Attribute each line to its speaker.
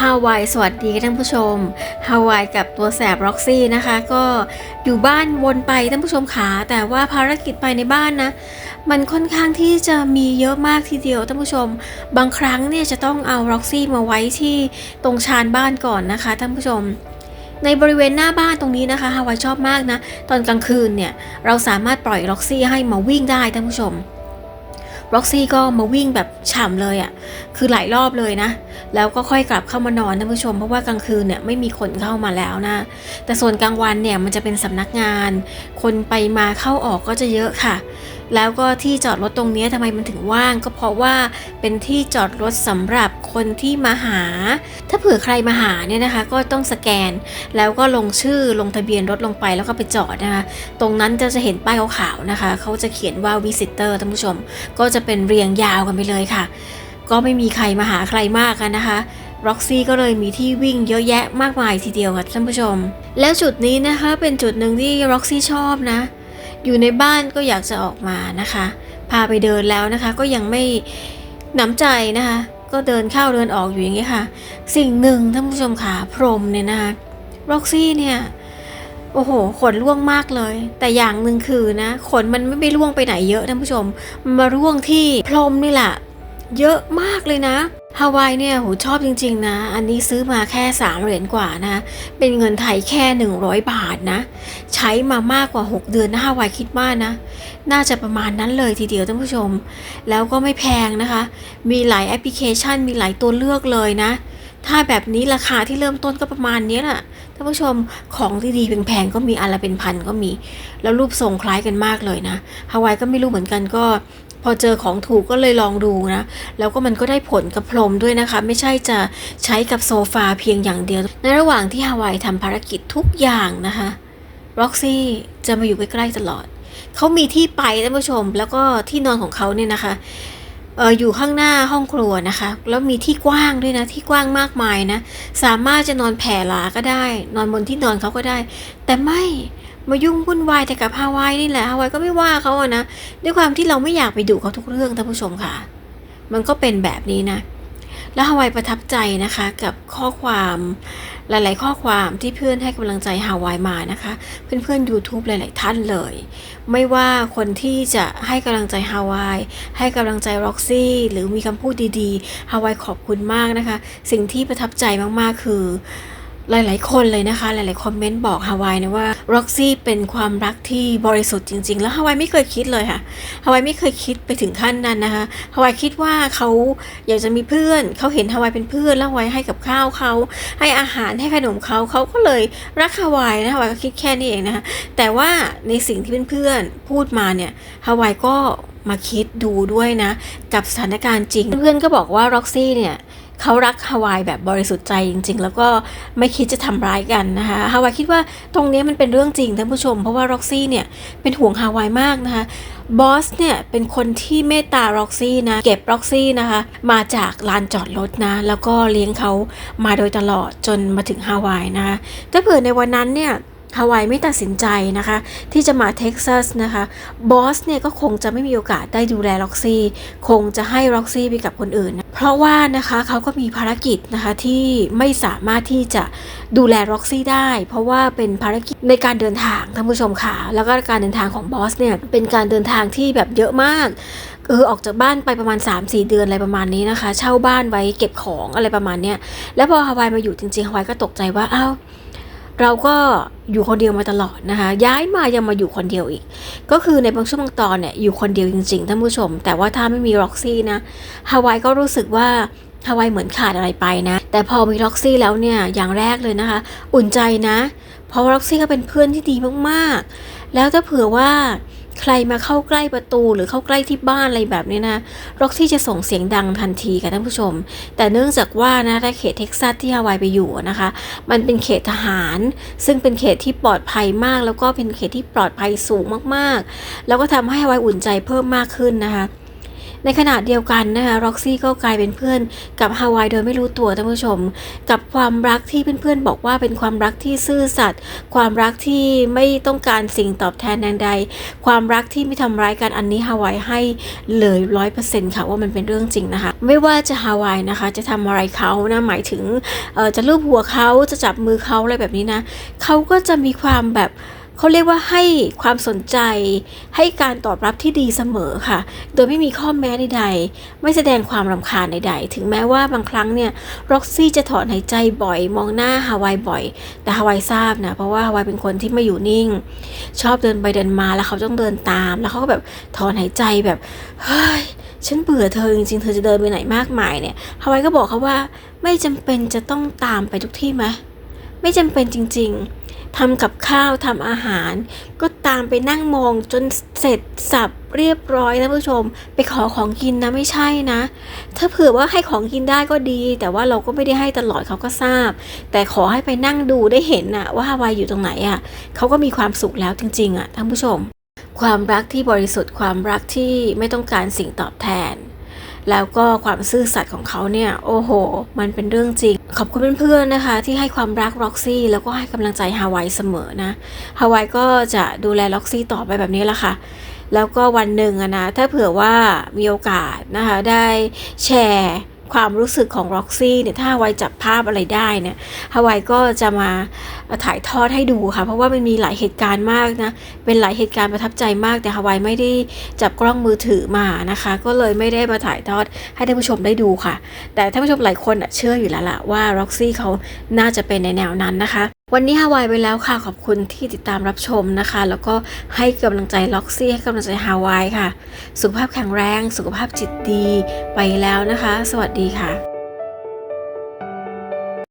Speaker 1: ฮาวายสวัสดีท่านผู้ชมฮาวายกับตัวแสบร็อกซี่นะคะ ก็อยู่บ้านวนไปท่านผู้ชมขาแต่ว่าภารกิจไปในบ้านนะ มันค่อนข้างที่จะมีเยอะมากทีเดียวท่านผู้ชม บางครั้งเนี่ยจะต้องเอาร็อกซี่มาไว้ที่ตรงชานบ้านก่อนนะคะท่านผู้ชมในบริเวณหน้าบ้านตรงนี้นะคะฮาวายชอบมากนะ ตอนกลางคืนเนี่ย เราสามารถปล่อยร็อกซี่ให้มาวิ่งได้ท่านผู้ชม ร็อกซี่ก็มาวิ่งแบบฉ่ำเลยอะ่ะ คือหลายรอบเลยนะ แล้วก็ค่อยกลับเข้ามานอนท่านผู้ชม เพราะว่ากลางคืนเนี่ยไม่มีคนเข้ามาแล้วนะ แต่ส่วนกลางวันเนี่ยมันจะเป็นสำนักงาน คนไปมาเข้าออกก็จะเยอะค่ะ แล้วก็ที่จอดรถตรงนี้ทำไมมันถึงว่าง ก็เพราะว่าเป็นที่จอดรถสำหรับคนที่มาหา ถ้าเผื่อใครมาหาเนี่ยนะคะ ก็ต้องสแกน แล้วก็ลงชื่อลงทะเบียนรถลงไปแล้วก็ไปจอดนะคะ ตรงนั้นจะจะเห็นป้ายขาวๆนะคะ เขาจะเขียนว่า visitor ท่านผู้ชม ก็จะเป็นเรียงยาวกันไปเลยค่ะ ก็ไม่มีใครมาหาใครมากกันนะคะร็อกซี่ก็เลยมีที่วิ่งเยอะแยะมากมายทีเดียวค่ะท่านผู้ชม แล้วจุดนี้นะคะเป็นจุดหนึ่งที่ร็อกซี่ชอบนะ อยู่ในบ้านก็อยากจะออกมานะคะ พาไปเดินแล้วนะคะ ก็ยังไม่หนำใจนะคะ ก็เดินเข้าเดินออกอยู่อย่างนี้ค่ะ สิ่งหนึ่งท่านผู้ชมค่ะพรมเนี่ยนะคะร็อกซี่เนี่ยโอ้โห ขนร่วงมากเลย แต่อย่างหนึ่งคือนะ ขนมันไม่ไปร่วงไปไหนเยอะท่านผู้ชมมันมาร่วงที่พรมนี่แหละ เยอะมากเลยนะ ฮาวายเนี่ยโหชอบจริง ๆ นะ อันนี้ซื้อมาแค่ 3 เหรียญกว่านะ เป็นเงินไทยแค่ 100 บาทนะ ใช้มามากกว่า 6 เดือนนะฮาวายคิดว่านะ น่าจะประมาณนั้นเลยทีเดียวท่านผู้ชม แล้วก็ไม่แพงนะคะ มีหลายแอปพลิเคชันมีหลายตัวเลือกเลยนะ ถ้าแบบนี้ราคาที่เริ่มต้นก็ประมาณนี้แหละท่านผู้ชมของดีๆแพงๆก็มีอันละเป็นพันก็มี แล้วรูปทรงคล้ายกันมากเลยนะฮาวายก็ไม่รู้เหมือนกันก็ พอเจอของถูกก็เลยลองดูนะ แล้วก็มันก็ได้ผลกับพรมด้วยนะคะ ไม่ใช่จะใช้กับโซฟาเพียงอย่างเดียว ในระหว่างที่ฮาวายทำภารกิจทุกอย่างนะคะร็อกซี่จะมาอยู่ใกล้ๆตลอด เขามีที่ไปท่านผู้ชม แล้วก็ที่นอนของเขาเนี่ยนะคะเอออยู่ข้างหน้าห้องครัวนะคะ แล้วมีที่กว้างด้วยนะ ที่กว้างมากมายนะ สามารถจะนอนแผ่หลาก็ได้ นอนบนที่นอนเขาก็ได้ แต่ไม่ มายุ่งวุ่นวายแต่กับฮาวายนี่แหละฮาวายก็ไม่ว่าเขาอะนะด้วยความที่เราไม่อยากไปดุเขาทุกเรื่องท่านผู้ชมค่ะ มันก็เป็นแบบนี้นะ แล้วฮาวายประทับใจนะคะกับข้อความหลาย ๆ ข้อความที่เพื่อนให้กำลังใจฮาวายมานะคะ เพื่อนๆ YouTube หลาย ๆ ท่านเลย ไม่ว่าคนที่จะให้กำลังใจฮาวายให้กำลังใจร็อกซี่หรือมีคำพูดดี ๆ ฮาวายขอบคุณมากนะคะ สิ่งที่ประทับใจมาก ๆ คือ หลาย ๆ คนเลยนะคะ หลาย ๆ คอมเมนต์บอกฮาวายนะว่าร็อกซี่เป็นความรักที่บริสุทธิ์จริง ๆ แล้วฮาวายไม่เคยคิดเลยค่ะฮาวายไม่เคยคิดไปถึงขั้นนั้นนะคะฮาวายคิดว่าเขาอยากจะมีเพื่อนเขาเห็นฮาวายเป็นเพื่อนแล้วฮาวายให้กับข้าวเขาให้อาหารให้ขนมเขาเขาก็เลยรักฮาวายนะฮาวายก็คิดแค่นี้เองนะคะแต่ว่าในสิ่งที่เพื่อนๆพูดมาเนี่ยฮาวายก็มาคิดดูด้วยนะ กับสถานการณ์จริง เพื่อนก็บอกว่าร็อกซี่เนี่ย เขารักฮาวายแบบบริสุทธิ์ใจจริง ๆ แล้วก็ไม่คิดจะทำร้ายกันนะคะฮาวายคิดว่าตรงนี้มันเป็นเรื่องจริงท่านผู้ชม เพราะว่าร็อกซี่เนี่ยเป็นห่วงฮาวายมากนะคะบอสเนี่ยเป็นคนที่เมตตาร็อกซี่นะเก็บร็อกซี่นะคะมาจากลานจอดรถนะแล้วก็เลี้ยงเขามาโดยตลอดจนมาถึงฮาวายนะคะถ้าเผื่อในวันนั้นเนี่ย ฮาวายไม่ตัดสินใจนะคะ ที่จะมาเท็กซัสนะคะบอสเนี่ยก็คงจะไม่มีโอกาสได้ดูแลล็อกซี่คงจะให้ล็อกซี่ไปกับคนอื่นนะเพราะว่านะคะเขาก็มีภารกิจนะคะที่ไม่สามารถที่จะดูแลล็อกซี่ได้ เพราะว่าเป็นภารกิจในการเดินทางท่านผู้ชมค่ะ แล้วก็การเดินทางของบอสเนี่ยเป็นการเดินทางที่แบบเยอะมากเออออกจากบ้านไปประมาณ 3-4 เดือนอะไรประมาณนี้นะคะ เช่าบ้านไว้เก็บของอะไรประมาณเนี้ยแล้วพอฮาวายมาอยู่จริงๆฮาวายก็ตกใจว่าอ้าว เราก็อยู่คนเดียวมาตลอดนะคะ ย้ายมายังมาอยู่คนเดียวอีก ก็คือในบางช่วงบางตอนเนี่ยอยู่คนเดียวจริงๆท่านผู้ชม แต่ว่าถ้าไม่มีร็อกซี่นะฮาวายก็รู้สึกว่าฮาวายเหมือนขาดอะไรไปนะ แต่พอมีร็อกซี่แล้วเนี่ยอย่างแรกเลยนะคะ อุ่นใจนะ เพราะล็อกซี่ก็เป็นเพื่อนที่ดีมากๆ แล้วถ้าเผื่อว่า ใครมาเข้าใกล้ประตูหรือเข้าใกล้ที่บ้านอะไรแบบนี้นะร็อกซี่จะส่งเสียงดังทันทีค่ะท่านผู้ชม แต่เนื่องจากว่านะในเขตเท็กซัสที่ฮาวายไปอยู่นะคะ มันเป็นเขตทหาร ซึ่งเป็นเขตที่ปลอดภัยมาก แล้วก็เป็นเขตที่ปลอดภัยสูงมากๆ แล้วก็ทำให้ฮาวายอุ่นใจเพิ่มมากขึ้นนะคะ ในขณะเดียวกันนะคะร็อกซี่ก็กลายเป็นเพื่อนกับฮาวายโดยไม่รู้ตัวท่านผู้ชม กับความรักที่เพื่อนๆบอกว่าเป็นความรักที่ซื่อสัตย์ความรักที่ไม่ต้องการสิ่งตอบแทนใดๆความรักที่ไม่ทำร้ายกันอันนี้ฮาวายให้เลยร้อยเปอร์เซ็นต์ค่ะว่ามันเป็นเรื่องจริงนะคะ ไม่ว่าจะฮาวายนะคะ จะทำอะไรเขานะหมายถึงจะลูบหัวเขาจะจับมือเขาอะไรแบบนี้นะเขาก็จะมีความแบบ เขาเรียกว่าให้ความสนใจ ให้การตอบรับที่ดีเสมอค่ะ โดยไม่มีข้อแม้ใดๆ ไม่แสดงความรำคาญใดๆ ถึงแม้ว่าบางครั้งเนี่ยร็อกซี่จะถอนหายใจบ่อย มองหน้าฮาวายบ่อย แต่ฮาวายทราบนะ เพราะว่าฮาวายเป็นคนที่ไม่อยู่นิ่ง ชอบเดินไปเดินมาแล้วเขาต้องเดินตาม แล้วเขาก็แบบถอนหายใจแบบเฮ้ยฉันเบื่อเธอจริงๆ เธอจะเดินไปไหนมากมายเนี่ยฮาวายก็บอกเขาว่าไม่จำเป็นจะต้องตามไปทุกที่ไหม ไม่จำเป็นจริงๆทำกับข้าวทำอาหาร ก็ตามไปนั่งมองจนเสร็จสับเรียบร้อยนะผู้ชม ไปขอของกินนะไม่ใช่นะ ถ้าเผื่อว่าให้ของกินได้ก็ดี แต่ว่าเราก็ไม่ได้ให้ตลอดเขาก็ทราบ แต่ขอให้ไปนั่งดูได้เห็นน่ะว่าฮาวายอยู่ตรงไหนอะเขาก็มีความสุขแล้วจริงๆอะท่านผู้ชม ความรักที่บริสุทธิ์ความรักที่ไม่ต้องการสิ่งตอบแทน แล้วก็ความซื่อสัตย์ของเขาเนี่ย โอ้โห มันเป็นเรื่องจริง ขอบคุณเพื่อนๆนะคะ ที่ให้ความรักล็อกซี่แล้วก็ให้กำลังใจฮาวายเสมอนะฮาวายก็จะดูแลล็อกซี่ต่อไปแบบนี้แหละค่ะ แล้วก็วันหนึ่งอะนะถ้าเผื่อว่ามีโอกาสนะคะได้แชร์ ความรู้สึกของร็อกซี่เนี่ยถ้าฮาวายจับภาพอะไรได้เนี่ยฮาวายก็จะมาถ่ายทอดให้ดูค่ะ เพราะว่ามันมีหลายเหตุการณ์มากนะ เป็นหลายเหตุการณ์ประทับใจมาก แต่ฮาวายไม่ได้จับกล้องมือถือมานะคะ ก็เลยไม่ได้มาถ่ายทอดให้ท่านผู้ชมได้ดูค่ะ แต่ท่านผู้ชมหลายคนเชื่ออยู่แล้วล่ะว่าร็อกซี่เขาน่าจะเป็นในแนวนั้นนะคะ วันนี้ฮาวายไปแล้วค่ะ ขอบคุณที่ติดตามรับชมนะคะ แล้วก็ให้กำลังใจล็อกซี่ให้กำลังใจฮาวายค่ะ สุขภาพแข็งแรง สุขภาพจิตดี ไปแล้วนะคะ สวัสดีค่ะ